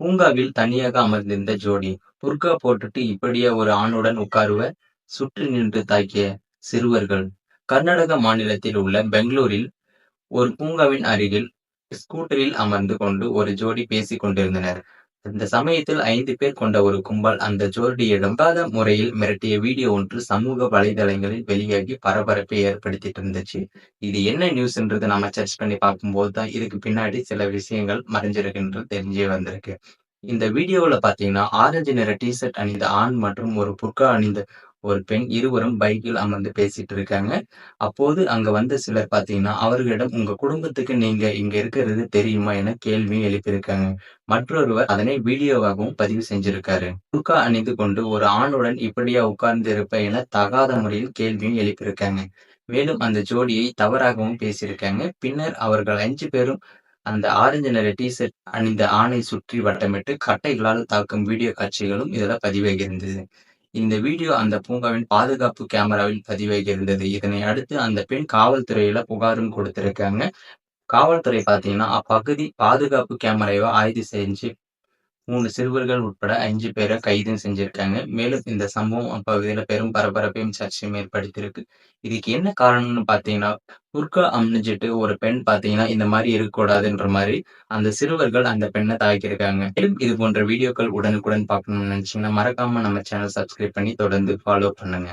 பூங்காவில் தனியாக அமர்ந்திருந்த ஜோடி புர்கா போட்டுட்டு இப்படியே ஒரு ஆணுடன் உட்காருவ சுற்றி நின்று தாக்கிய சிறுவர்கள். கர்நாடக மாநிலத்தில் உள்ள பெங்களூரில் ஒரு பூங்காவின் அருகில் ஸ்கூட்டரில் அமர்ந்து கொண்டு ஒரு ஜோடி பேசிக் கொண்டிருந்தனர். இந்த சமயத்தில் ஐந்து பேர் கொண்ட ஒரு கும்பல் அந்த ஜோர்டியிடம் தகாத முறையில் மிரட்டிய வீடியோ ஒன்று சமூக வலைதளங்களில் வெளியாகி பரபரப்பை ஏற்படுத்திட்டு இருந்துச்சு. இது என்ன நியூஸ்ன்றது நம்ம சர்ச் பண்ணி பார்க்கும்போது தான் இதுக்கு பின்னாடி சில விஷயங்கள் மறைஞ்சிருக்குன்றது தெரிஞ்சே வந்திருக்கு. இந்த வீடியோவுல பாத்தீங்கன்னா ஆரஞ்சு நிற டிஷர்ட் அணிந்த ஆண் மற்றும் ஒரு புர்கா அணிந்த ஒரு பெண் இருவரும் பைக்கில் அமர்ந்து பேசிட்டு இருக்காங்க அப்போது அங்க வந்த சிலர் பாத்தீங்கன்னா அவர்களிடம் உங்க குடும்பத்துக்கு நீங்க இங்க இருக்கிறது தெரியுமா? என கேள்வியும் எழுப்பியிருக்காங்க. மற்றொருவர் அதனை வீடியோவாகவும் பதிவு செஞ்சிருக்காரு. புர்கா அணிந்து கொண்டு ஒரு ஆணுடன் இப்படியா உட்கார்ந்து இருப்ப என தகாத முறையில் கேள்வியும் எழுப்பியிருக்காங்க. மேலும் அந்த ஜோடியை தவறாகவும் பேசியிருக்காங்க. பின்னர் அவர்கள் அஞ்சு பேரும் அந்த ஆரஞ்சு நிற டிஷர்ட் அணிந்த ஆணை சுற்றி வட்டமிட்டு கட்டைகளால் தாக்கும் வீடியோ காட்சிகளும் இதுல பதிவாகி இருந்தது இந்த வீடியோ அந்த பூங்காவின் பாதுகாப்பு கேமராவில் பதிவாகியிருந்தது இதனை அடுத்து அந்த பெண் காவல்துறையில புகாரும் கொடுத்திருக்காங்க. காவல்துறை பாத்தீங்கன்னா அப்பகுதி பாதுகாப்பு கேமராவை ஆய்வு செஞ்சு மூணு சிறுவர்கள் உட்பட அஞ்சு பேரை கைதும் செஞ்சிருக்காங்க. மேலும் இந்த சம்பவம் அப்பகுதியில பெரும் பரபரப்பையும் சர்ச்சையும் ஏற்படுத்தியிருக்கு. இதுக்கு என்ன காரணம்னு பாத்தீங்கன்னா புர்கா அணிஞ்சிட்டு ஒரு பெண் பாத்தீங்கன்னா இந்த மாதிரி இருக்கக்கூடாதுன்ற மாதிரி அந்த சிறுவர்கள் அந்த பெண்ணை தாக்கியிருக்காங்க. மேலும் இது போன்ற வீடியோக்கள் உடனுக்குடன் பார்க்கணும்னு நினைச்சீங்கன்னா மறக்காம நம்ம சேனல் சப்ஸ்கிரைப் பண்ணி தொடர்ந்து ஃபாலோ பண்ணுங்க.